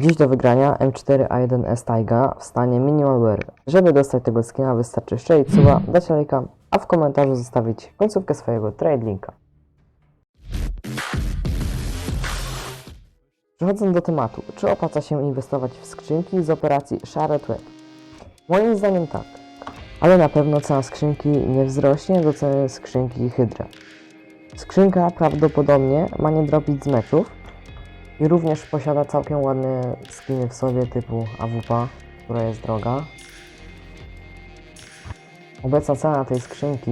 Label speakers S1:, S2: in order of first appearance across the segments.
S1: Dziś do wygrania M4A1S Taiga w stanie Minimal Wear. Żeby dostać tego skina wystarczy strzelić suba, dać lajka, a w komentarzu zostawić końcówkę swojego trade linka. Przechodząc do tematu, czy opłaca się inwestować w skrzynki z operacji Shared Web? Moim zdaniem tak, ale na pewno cena skrzynki nie wzrośnie do ceny skrzynki Hydra. Skrzynka prawdopodobnie ma nie dropić z meczów i również posiada całkiem ładne skiny w sobie typu AWP, która jest droga. Obecna cena tej skrzynki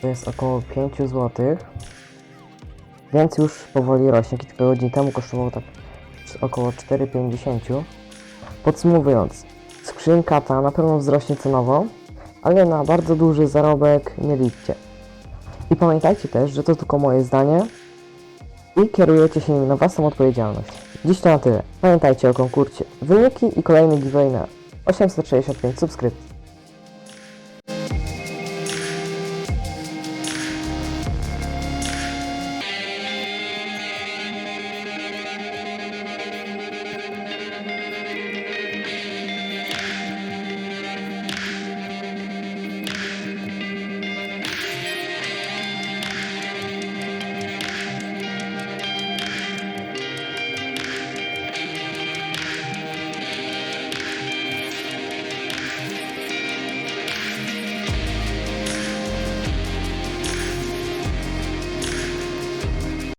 S1: to jest około 5 zł, więc już powoli rośnie. Kilka godzin temu kosztowało tak około 4,50. Podsumowując, skrzynka ta na pewno wzrośnie cenowo, ale na bardzo duży zarobek nie liczcie. I pamiętajcie też, że to tylko moje zdanie i kierujecie się nim na własną odpowiedzialność. Dziś to na tyle. Pamiętajcie o konkursie. Wyniki i kolejny giveaway na 865 subskrypcji.